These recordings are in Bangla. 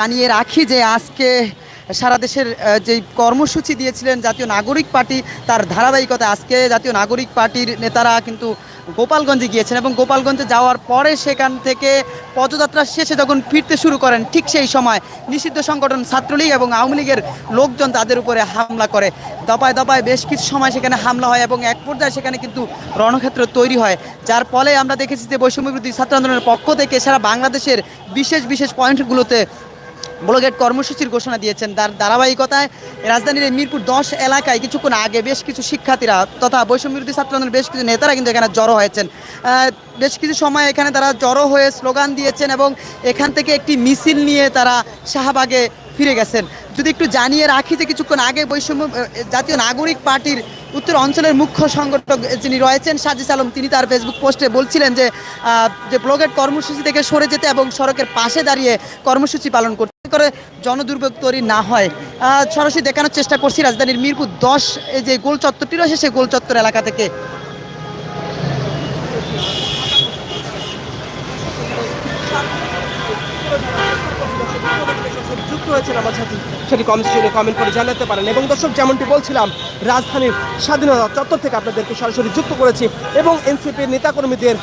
জানিয়ে রাখি যে আজকে সারা দেশের যে কর্মসূচি দিয়েছিলেন জাতীয় নাগরিক পার্টি, তার ধারাবাহিকতা আজকে জাতীয় নাগরিক পার্টির নেতারা কিন্তু গোপালগঞ্জে গিয়েছেন এবং গোপালগঞ্জে যাওয়ার পরে সেখান থেকে পদযাত্রা শেষে যখন ফিরতে শুরু করেন, ঠিক সেই সময় নিষিদ্ধ সংগঠন ছাত্রলীগ এবং আওয়ামী লীগের লোকজন তাদের উপরে হামলা করে। দপায় দপায় বেশ কিছু সময় সেখানে হামলা হয় এবং এক পর্যায়ে সেখানে কিন্তু রণক্ষেত্র তৈরি হয়। যার ফলে আমরা দেখেছি যে বৈষম্যবিরোধী ছাত্র আন্দোলনের পক্ষ থেকে সারা বাংলাদেশের বিশেষ বিশেষ পয়েন্টগুলোতে ব্লগেট কর্মসূচির ঘোষণা দিয়েছেন। তার ধারাবাহিকতায় রাজধানীর মিরপুর দশ এলাকায় কিছুক্ষণ আগে বেশ কিছু শিক্ষার্থীরা তথা বৈষম্যবিরোধী ছাত্র আন্দোলনের বেশ কিছু নেতারা কিন্তু এখানে জড়ো হয়েছেন। বেশ কিছু সময় এখানে তারা জড়ো হয়ে স্লোগান দিয়েছেন এবং এখান থেকে একটি মিছিল নিয়ে তারা শাহবাগে ফিরে গেছেন। যদি একটু জানিয়ে রাখি যে কিছুক্ষণ আগে বৈষম্য জাতীয় নাগরিক পার্টির উত্তর অঞ্চলের মুখ্য সংগঠক যিনি রয়েছেন সাজিস আলম, তিনি তার ফেসবুক পোস্টে বলছিলেন যে যে ব্লগের কর্মসূচি থেকে সরে যেতে এবং সড়কের পাশে দাঁড়িয়ে কর্মসূচি পালন করতে করে জনদুর্ভোগ তৈরি না হয়। সরাসরি দেখানোর চেষ্টা করছি রাজধানীর মিরপুর দশ, এই যে গোল চত্বরটি রয়েছে সেই গোল চত্বর এলাকা থেকে। যুক্ত হয়েছেন আমার সাথে। সেটি কমেন্ট সেকশনে কমেন্ট করে জানাতে পারেন। এবং দর্শক, যেমনটি বলছিলাম, রাজধানীর স্বাধীনতা চত্বর থেকে আপনাদেরকে সরাসরি যুক্ত করেছি এবং এনসিপির নেতাকর্মীদের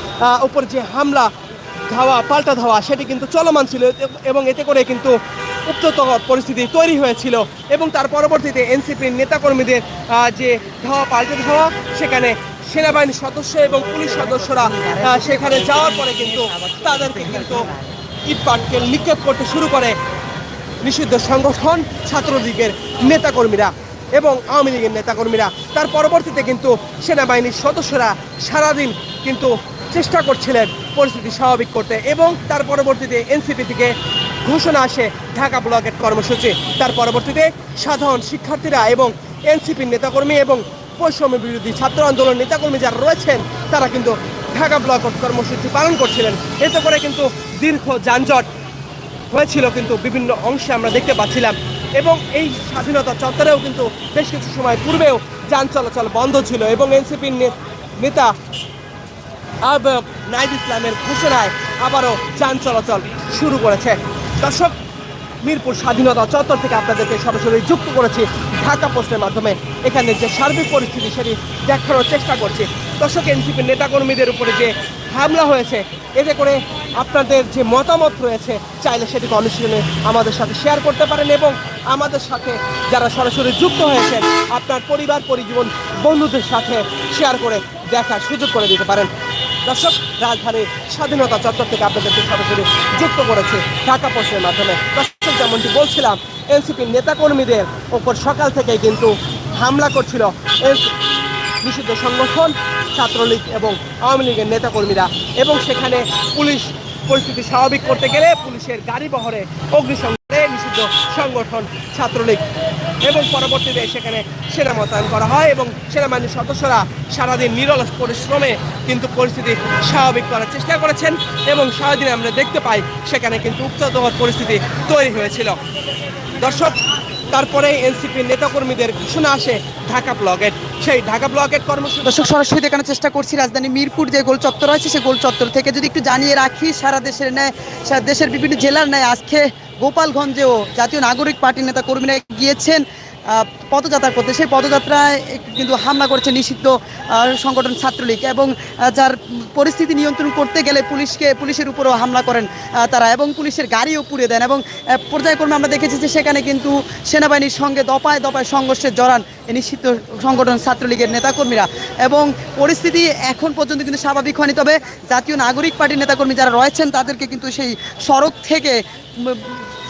উপর যে হামলা, ধাওয়া, পাল্টা ধাওয়া, সেটি কিন্তু চলমান ছিল এবং এতে করে কিন্তু উচ্চতর পরিস্থিতি তৈরি হয়েছিল। এবং তার পরবর্তীতে এনসিপির নেতাকর্মীদের যে ধাওয়া, পাল্টা ধাওয়া, সেখানে সেনাবাহিনীর সদস্য এবং পুলিশ সদস্যরা সেখানে যাওয়ার পরে কিন্তু তাদেরকে কিন্তু ইট পাটকেল নিক্ষেপ করতে শুরু করে। নিষিদ্ধ সংগঠন, ছাত্রলীগের নেতাকর্মীরা এবং আওয়ামী লীগের নেতাকর্মীরা। তার পরবর্তীতে কিন্তু সেনাবাহিনীর সদস্যরা সারাদিন কিন্তু চেষ্টা করছিলেন পরিস্থিতি স্বাভাবিক করতে এবং তার পরবর্তীতে এনসিপি থেকে ঘোষণা আসে ঢাকা ব্লকের কর্মসূচি। তার পরবর্তীতে সাধারণ শিক্ষার্থীরা এবং এনসিপির নেতাকর্মী এবং বৈষম্য বিরোধী ছাত্র আন্দোলন নেতাকর্মী যারা রয়েছেন, তারা কিন্তু ঢাকা ব্লক কর্মসূচি পালন করছিলেন। এতে করে কিন্তু দীর্ঘ যানজট হয়েছিল কিন্তু বিভিন্ন অংশে আমরা দেখতে পাচ্ছিলাম। এবং এই স্বাধীনতা চত্বরেও কিন্তু বেশ কিছু সময় পূর্বেও যান চলাচল বন্ধ ছিল এবং এনসিপির নেতা আহ্বায়ক নাইদ ইসলামের ঘোষণায় আবারও যান চলাচল শুরু করেছে। দর্শক মিরপুর স্বাধীনতা চত্বর থেকে আপনাদেরকে সরাসরি যুক্ত করেছি ঢাকা পোস্টের মাধ্যমে। এখানে যে সার্বিক পরিস্থিতি সেটি দেখানোর চেষ্টা করছি। দর্শক, এনসিপির নেতাকর্মীদের উপরে যে হামলা হয়েছে, এতে করে আপনাদের যে মতামত রয়েছে, চাইলে সেটি কমিশনে আমাদের সাথে শেয়ার করতে পারেন এবং আমাদের সাথে যারা সরাসরি যুক্ত হয়েছেন, আপনার পরিবার পরিজীবন বন্ধুদের সাথে শেয়ার করে দেখার সুযোগ করে দিতে পারেন। দর্শক, রাজধানীর স্বাধীনতা চত্বর থেকে আপনাদেরকে সরাসরি যুক্ত করেছে ঢাকা পোস্টের মাধ্যমে। যেমনটি বলছিলাম এনসিপির নেতাকর্মীদের ওপর সকাল থেকে কিন্তু হামলা করছিল। নিষিদ্ধ সংগঠন, ছাত্রলীগ এবং আওয়ামী লীগের নেতাকর্মীরা। এবং সেখানে পুলিশ পরিস্থিতি স্বাভাবিক করতে গেলে পুলিশের গাড়ি বহরে অগ্নিসংযোগে নিষিদ্ধ সংগঠন, ছাত্রলীগ এবং পরবর্তীতে সেখানে সেনা মোতায়েন করা হয় এবং সেনাবাহিনীর সদস্যরা সারাদিন নিরলস পরিশ্রমে কিন্তু পরিস্থিতি স্বাভাবিক করার চেষ্টা করেছেন এবং সারাদিন আমরা দেখতে পাই সেখানে কিন্তু উত্তর পরিস্থিতি তৈরি হয়েছিল। দর্শক, তারপরে এনসিপির নেতাকর্মীদের ঘোষণা আসে ঢাকা ব্লকের। সেই ঢাকা ব্লকের কর্মসূচি দর্শক, সরাসরি দেখানোর চেষ্টা করছি রাজধানী মিরপুর যে গোল চত্বর রয়েছে সেই গোল চত্বর থেকে যদি একটু জানিয়ে রাখি, সারা দেশের ন্যায়, সারা দেশের বিভিন্ন জেলার ন্যায় আজকে গোপালগঞ্জেও জাতীয় নাগরিক পার্টির নেতা কর্মীরা গিয়েছেন পদযাত্রা করতে সেই পদযাত্রায় কিন্তু হামলা করেছে নিষিদ্ধ সংগঠন ছাত্রলীগ এবং যার পরিস্থিতি নিয়ন্ত্রণ করতে গেলে পুলিশকে, পুলিশের উপরেও হামলা করেন তারা এবং পুলিশের গাড়িও পুড়িয়ে দেন এবং পর্যায়ক্রমে আমরা দেখেছি যে সেখানে কিন্তু সেনাবাহিনীর সঙ্গে দপায় দপায় সংঘর্ষে জড়ান নিষিদ্ধ সংগঠন ছাত্রলীগের নেতাকর্মীরা। এবং পরিস্থিতি এখন পর্যন্ত কিন্তু স্বাভাবিক হয়নি। তবে জাতীয় নাগরিক পার্টির নেতাকর্মী যারা রয়েছেন, তাদেরকে কিন্তু সেই সড়ক থেকে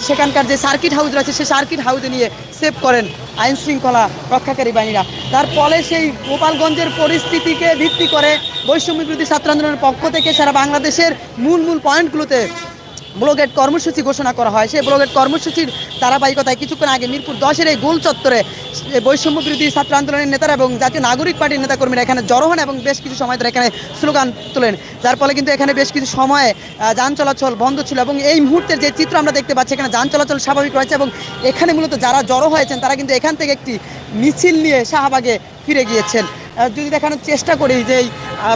সেখানকার যে সার্কিট হাউস রয়েছে, সেই সার্কিট হাউসে নিয়ে সেভ করেন আইন শৃঙ্খলা রক্ষাকারী বাহিনীরা। তার ফলে সেই গোপালগঞ্জের পরিস্থিতিকে ভিত্তি করে বৈষম্য বিরোধী ছাত্র আন্দোলনের পক্ষ থেকে সারা বাংলাদেশের মূল মূল পয়েন্টগুলোতে ব্লগেট কর্মসূচি ঘোষণা করা হয়। সেই ব্লগেট কর্মসূচির ধারাবাহিকতায় কিছুক্ষণ আগে মিরপুর দশের এই গোল চত্বরে বৈষম্য বিরোধী ছাত্র আন্দোলনের নেতারা এবং জাতীয় নাগরিক পার্টির নেতাকর্মীরা এখানে জড়ো হন এবং বেশ কিছু সময় ধরে এখানে স্লোগান তোলেন। যার ফলে কিন্তু এখানে বেশ কিছু সময়ে যান চলাচল বন্ধ ছিল এবং এই মুহূর্তের যে চিত্র আমরা দেখতে পাচ্ছি, এখানে যান চলাচল স্বাভাবিক রয়েছে এবং এখানে মূলত যারা জড়ো হয়েছেন, তারা কিন্তু এখান থেকে একটি মিছিল নিয়ে শাহবাগে ফিরে গিয়েছেন। যদি দেখানোর চেষ্টা করি যে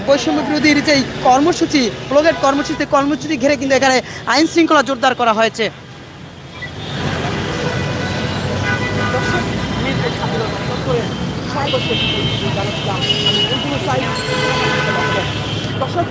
বৈষম্য বিরোধীর যেই কর্মসূচি, ব্লকের কর্মসূচি কর্মসূচি ঘিরে কিন্তু এখানে আইন শৃঙ্খলা জোরদার করা হয়েছে। দর্শক